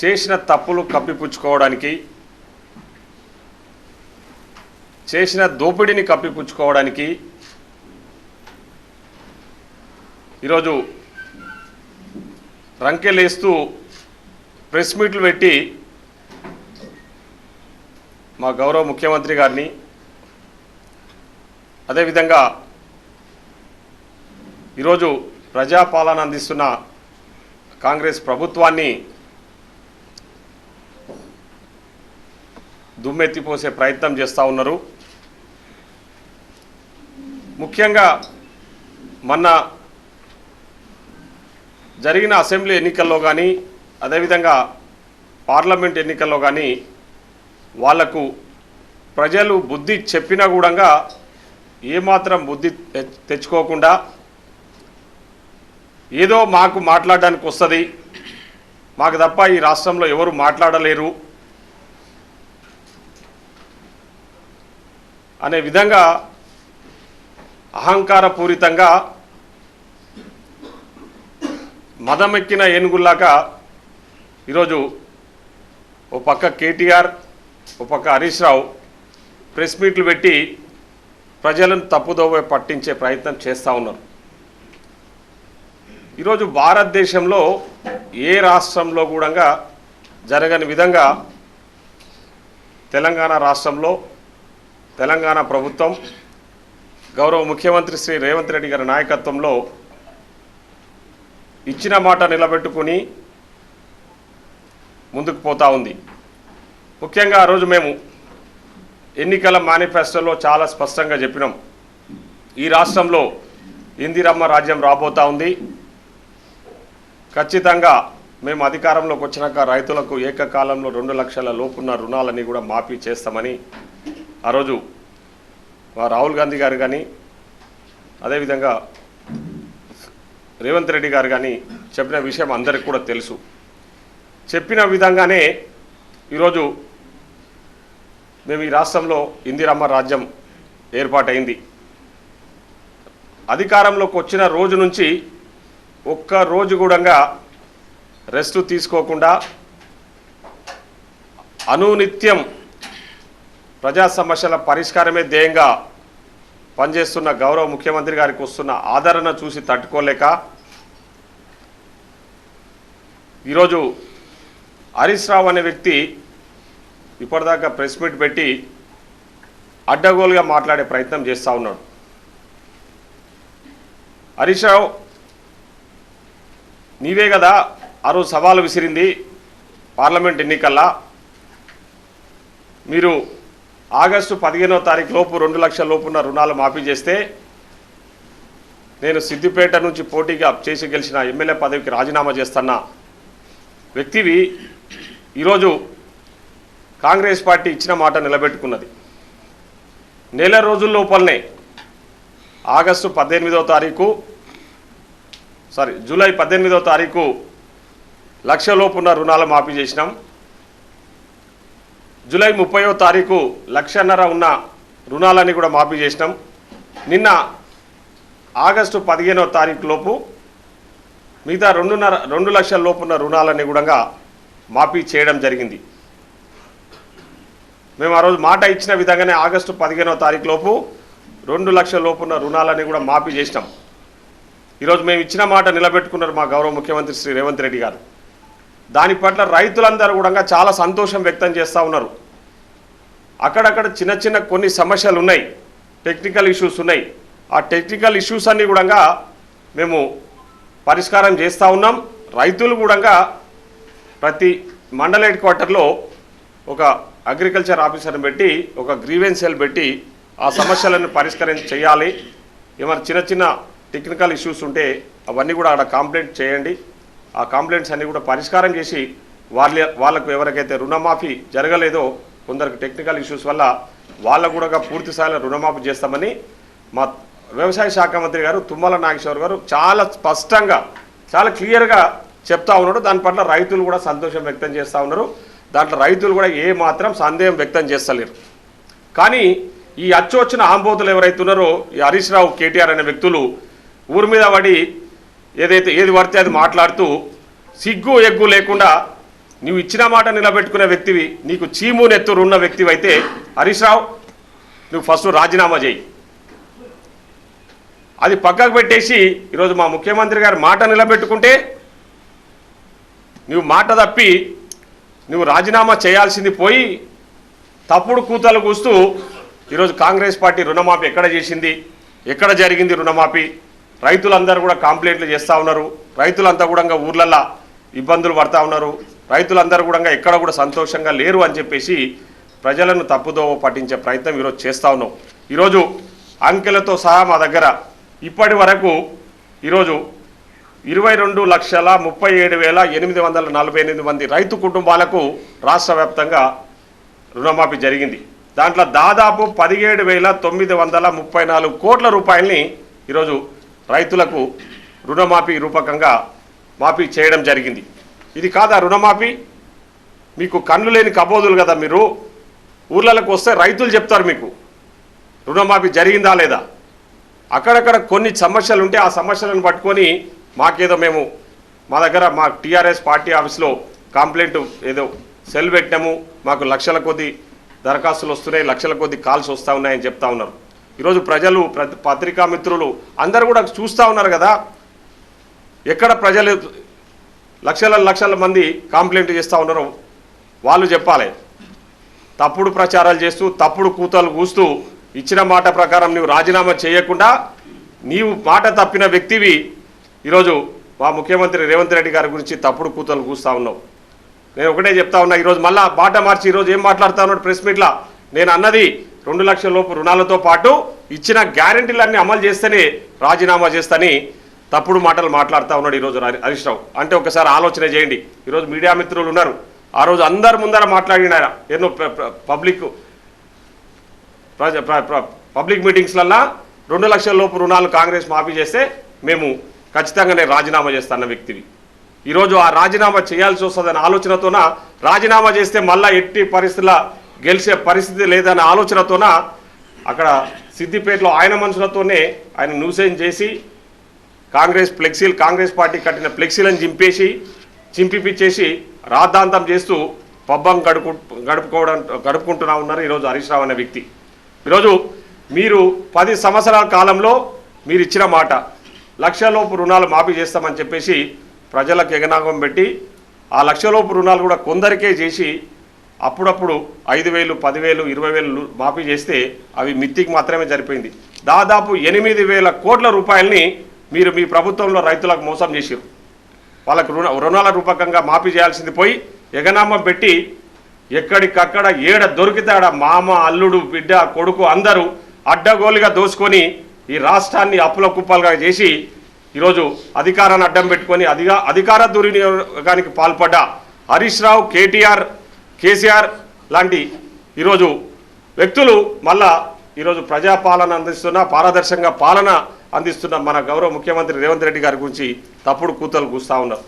చేసిన తప్పులు కప్పిపుచ్చుకోవడానికి చేసిన దోపిడీని కప్పిపుచ్చుకోవడానికి ఈరోజు రంకెలేస్తూ ప్రెస్ మీట్లు పెట్టి మా గౌరవ ముఖ్యమంత్రి గారిని అదేవిధంగా ఈరోజు ప్రజాపాలన అందిస్తున్న కాంగ్రెస్ ప్రభుత్వాన్ని దుమ్మెత్తిపోసే ప్రయత్నం చేస్తూ ఉన్నారు. ముఖ్యంగా మొన్న జరిగిన అసెంబ్లీ ఎన్నికల్లో కానీ అదేవిధంగా పార్లమెంట్ ఎన్నికల్లో కానీ వాళ్ళకు ప్రజలు బుద్ధి చెప్పినా కూడా ఏమాత్రం బుద్ధి తె- తెచ్చుకోకుండా ఏదో మాకు మాట్లాడడానికి వస్తుంది మాకు తప్ప ఈ రాష్ట్రంలో ఎవరు మాట్లాడలేరు. అనే విధంగా అహంకారపూరితంగా మదమెక్కిన ఏనుగుల్లాగా ఈరోజు ఓ పక్క కేటీఆర్ ఓ పక్క హరీష్ రావు ప్రెస్ మీట్లు పెట్టి ప్రజలను తప్పుదోవ పట్టించే ప్రయత్నం చేస్తూ ఉన్నారు. ఈరోజు భారతదేశంలో ఏ రాష్ట్రంలో కూడా జరగని విధంగా తెలంగాణ రాష్ట్రంలో తెలంగాణ ప్రభుత్వం గౌరవ ముఖ్యమంత్రి శ్రీ రేవంత్ రెడ్డి గారి నాయకత్వంలో ఇచ్చిన మాట నిలబెట్టుకుని ముందుకు పోతా ఉంది. ముఖ్యంగా ఆ రోజు మేము ఎన్నికల మేనిఫెస్టోలో చాలా స్పష్టంగా చెప్పినాం. ఈ రాష్ట్రంలో ఇందిరమ్మ రాజ్యం రాబోతా ఉంది. ఖచ్చితంగా మేము అధికారంలోకి వచ్చినాక రైతులకు ఏకకాలంలో రెండు లక్షల లోపున్న రుణాలని కూడా మాఫీ చేస్తామని ఆ రోజు రాహుల్ గాంధీ గారు కానీ అదేవిధంగా రేవంత్ రెడ్డి గారు కానీ చెప్పిన విషయం అందరికి కూడా తెలుసు. చెప్పిన విధంగానే ఈరోజు మేము ఈ రాష్ట్రంలో ఇందిరమ్మ రాజ్యం ఏర్పాటైంది. అధికారంలోకి వచ్చిన రోజు నుంచి ఒక్క రోజు కూడా రెస్ట్ తీసుకోకుండా అనునిత్యం ప్రజా సమస్యల పరిష్కారమే ధ్యేయంగా పనిచేస్తున్న గౌరవ ముఖ్యమంత్రి గారికి వస్తున్న ఆదరణ చూసి తట్టుకోలేక ఈరోజు హరీష్ రావు అనే వ్యక్తి ఇప్పటిదాకా ప్రెస్ మీట్ పెట్టి అడ్డగోలుగా మాట్లాడే ప్రయత్నం చేస్తూ ఉన్నాడు. హరీష్ రావు నీవే కదా ఆ రోజు సవాలు విసిరింది పార్లమెంట్ ఎన్నికల్లా. మీరు ఆగస్టు పదిహేనో తారీఖు లోపు రెండు లక్షల లోపున్న రుణాలు మాఫీ చేస్తే నేను సిద్దిపేట నుంచి పోటీగా చేసి గెలిచిన ఎమ్మెల్యే పదవికి రాజీనామా చేస్తున్న వ్యక్తివి ఈరోజు కాంగ్రెస్ పార్టీ ఇచ్చిన మాట నిలబెట్టుకున్నది. నెల రోజుల లోపలనే ఆగస్టు పద్దెనిమిదవ తారీఖు సారీ జూలై పద్దెనిమిదవ తారీఖు లక్ష లోపున్న రుణాలు మాఫీ చేసినాం. జూలై ముప్పయో తారీఖు లక్షన్నర ఉన్న రుణాలని కూడా మాఫీ చేసినాం. నిన్న ఆగస్టు పదిహేనో తారీఖు లోపు మిగతా రెండున్నర రెండు లక్షల లోపు ఉన్న రుణాలని కూడా మాఫీ చేయడం జరిగింది. మేము ఆ రోజు మాట ఇచ్చిన విధంగానే ఆగస్టు పదిహేనో తారీఖు లోపు రెండు లక్షల లోపు ఉన్న రుణాలని కూడా మాఫీ చేసినాం. ఈరోజు మేము ఇచ్చిన మాట నిలబెట్టుకున్నారు మా గౌరవ ముఖ్యమంత్రి శ్రీ రేవంత్ రెడ్డి గారు. దాని పట్ల రైతులందరూ కూడా చాలా సంతోషం వ్యక్తం చేస్తూ ఉన్నారు. అక్కడక్కడ చిన్న చిన్న కొన్ని సమస్యలు ఉన్నాయి. టెక్నికల్ ఇష్యూస్ ఉన్నాయి. ఆ టెక్నికల్ ఇష్యూస్ అన్నీ కూడా మేము పరిష్కారం చేస్తూ ఉన్నాం. రైతులు కూడా ప్రతి మండల హెడ్ క్వార్టర్లో ఒక అగ్రికల్చర్ ఆఫీసర్ని పెట్టి ఒక గ్రీవెన్స్ సెల్ పెట్టి ఆ సమస్యలను పరిష్కారం చేయాలి. ఏమైనా చిన్న చిన్న టెక్నికల్ ఇష్యూస్ ఉంటే అవన్నీ కూడా అక్కడ కంప్లైంట్ చేయండి. ఆ కంప్లైంట్స్ అన్నీ కూడా పరిష్కారం చేసి వాళ్ళ వాళ్ళకు ఎవరికైతే రుణమాఫీ జరగలేదో కొందరికి టెక్నికల్ ఇష్యూస్ వల్ల వాళ్ళకు కూడా పూర్తి స్థాయిలో రుణమాఫీ చేస్తామని మా వ్యవసాయ శాఖ మంత్రి గారు తుమ్మల నాగేశ్వర్ గారు చాలా స్పష్టంగా చాలా క్లియర్గా చెప్తా ఉన్నాడు దాని పట్ల రైతులు కూడా సంతోషం వ్యక్తం చేస్తూ ఉన్నారు. దాంట్లో రైతులు కూడా ఏ మాత్రం సందేహం వ్యక్తం చేస్తలేరు. కానీ ఈ అచ్చొచ్చిన ఆంబోతులు ఎవరైతే ఉన్నారో ఈ హరీష్ రావు కేటీఆర్ అనే వ్యక్తులు ఊరి మీద పడి ఏదైతే ఏది పడితే అది మాట్లాడుతూ సిగ్గు ఎగ్గు లేకుండా నువ్వు ఇచ్చిన మాట నిలబెట్టుకునే వ్యక్తివి నీకు చీము నెత్తురు ఉన్న వ్యక్తివి అయితే హరీష్ రావు నువ్వు ఫస్ట్ రాజీనామా చేయి. అది పక్కకు పెట్టేసి ఈరోజు మా ముఖ్యమంత్రి గారి మాట నిలబెట్టుకుంటే నువ్వు మాట తప్పి నువ్వు రాజీనామా చేయాల్సింది పోయి తప్పుడు కూతలు కూస్తూ ఈరోజు కాంగ్రెస్ పార్టీ రుణమాఫీ ఎక్కడ చేసింది ఎక్కడ జరిగింది రుణమాఫీ రైతులందరూ కూడా కంప్లైంట్లు చేస్తూ ఉన్నారు. రైతులంతా కూడా ఊర్లల్లో ఇబ్బందులు పడతా ఉన్నారు. రైతులందరూ కూడా ఎక్కడ కూడా సంతోషంగా లేరు అని చెప్పేసి ప్రజలను తప్పుదోవ పట్టించే ప్రయత్నం ఈరోజు చేస్తూ ఉన్నాం. ఈరోజు అంకెలతో సహా మా దగ్గర ఇప్పటి వరకు ఈరోజు ఇరవై రెండు లక్షల ముప్పై ఏడు వేల ఎనిమిది వందల నలభై ఎనిమిది మంది రైతు కుటుంబాలకు రాష్ట్ర వ్యాప్తంగా రుణమాఫీ జరిగింది. దాంట్లో దాదాపు పదిహేడు వేల తొమ్మిది వందల ముప్పై నాలుగు కోట్ల రూపాయల్ని ఈరోజు రైతులకు రుణమాఫీ రూపకంగా మాఫీ చేయడం జరిగింది. ఇది కాదా రుణమాఫీ? మీకు కళ్ళు లేని కబోదులు కదా మీరు? ఊర్లలోకి వస్తే రైతులు చెప్తారు మీకు. రుణమాఫీ జరిగిందా లేదా? అక్కడక్కడ కొన్ని సమస్యలు ఉంటే ఆ సమస్యలను పట్టుకొని మాకేదో మేము మా దగ్గర మా టీఆర్ఎస్ పార్టీ ఆఫీస్లో కంప్లైంట్ ఏదో సెల్ పెట్టినాము. మాకు లక్షల కొద్ది దరఖాస్తులు వస్తున్నాయి లక్షల కొద్ది కాల్స్ వస్తూ ఉన్నాయని చెప్తా ఉన్నారు. ఈరోజు ప్రజలు పత్రికా మిత్రులు అందరూ కూడా చూస్తూ ఉన్నారు కదా ఎక్కడ ప్రజలు లక్షల లక్షల మంది కంప్లైంట్ చేస్తూ ఉన్నారో వాళ్ళు చెప్పాలి. తప్పుడు ప్రచారాలు చేస్తూ తప్పుడు కూతలు కూస్తూ ఇచ్చిన మాట ప్రకారం నువ్వు రాజీనామా చేయకుండా నీవు మాట తప్పిన వ్యక్తివి ఈరోజు మా ముఖ్యమంత్రి రేవంత్ రెడ్డి గారి గురించి తప్పుడు కూతలు కూస్తూ ఉన్నావు. నేను ఒకటే చెప్తా ఉన్నా ఈరోజు మళ్ళా బాట మార్చి ఈరోజు ఏం మాట్లాడుతా ఉన్నాడు ప్రెస్ మీట్లా? నేను అన్నది రెండు లక్షల లోపు రుణాలతో పాటు ఇచ్చిన గ్యారెంటీలన్నీ అమలు చేస్తేనే రాజీనామా చేస్తని తప్పుడు మాటలు మాట్లాడుతూ ఉన్నాడు ఈరోజు హరీష్ రావు. అంటే ఒకసారి ఆలోచన చేయండి. ఈరోజు మీడియా మిత్రులు ఉన్నారు. ఆ రోజు అందరి ముందర మాట్లాడిన ఆయన. ఎన్నో పబ్లిక్ ప్రజ పబ్లిక్ మీటింగ్స్లల్లా రెండు లక్షల లోపు రుణాలు కాంగ్రెస్ మాఫీ చేస్తే మేము ఖచ్చితంగా నేను రాజీనామా చేస్తాన్న వ్యక్తివి. ఈరోజు ఆ రాజీనామా చేయాల్సి వస్తుందనే ఆలోచనతోన రాజీనామా చేస్తే మళ్ళీ ఎట్టి పరిస్థితుల గెలిచే పరిస్థితి లేదనే ఆలోచనతోన అక్కడ సిద్దిపేటలో ఆయన మనుషులతోనే ఆయన న్యూసెన్ చేసి కాంగ్రెస్ ఫ్లెక్సీలు కాంగ్రెస్ పార్టీ కట్టిన ఫ్లెక్సీలను చింపేసి చింపిపిచ్చేసి రాద్ధాంతం చేస్తూ పబ్బం గడుపు గడుపుకోవడం గడుపుకుంటున్నా ఉన్నారు ఈరోజు హరీష్ రావు అనే వ్యక్తి. ఈరోజు మీరు పది సంవత్సరాల కాలంలో మీరు ఇచ్చిన మాట లక్షలోపు రుణాలు మాఫీ చేస్తామని చెప్పేసి ప్రజలకు ఎగనాగం పెట్టి ఆ లక్షలోపు రుణాలు కూడా కొందరికే చేసి అప్పుడప్పుడు ఐదు వేలు పదివేలు ఇరవై వేలు మాఫీ చేస్తే అవి మిత్తికి మాత్రమే సరిపోయింది. దాదాపు ఎనిమిది వేల కోట్ల రూపాయలని మీరు మీ ప్రభుత్వంలో రైతులకు మోసం చేశారు వాళ్ళకు రుణ రుణాల రూపకంగా మాఫీ చేయాల్సింది పోయి ఎగనామం పెట్టి ఎక్కడికక్కడ ఏడ దొరికితే ఆడ మామ అల్లుడు బిడ్డ కొడుకు అందరూ అడ్డగోలుగా దోసుకొని ఈ రాష్ట్రాన్ని అప్పుల కుప్పలుగా చేసి ఈరోజు అధికారాన్ని అడ్డం పెట్టుకొని అధిగా అధికార దుర్వినియోగానికి పాల్పడ్డ హరీష్ రావు కేటీఆర్ కేసీఆర్ లాంటి ఈరోజు వ్యక్తులు మళ్ళా ఈరోజు ప్రజాపాలన అందిస్తున్న పారదర్శకంగా పాలన అందిస్తున్న మన గౌరవ ముఖ్యమంత్రి రేవంత్ రెడ్డి గారి గురించి తప్పుడు కూతలు కూస్తూ ఉన్నారు.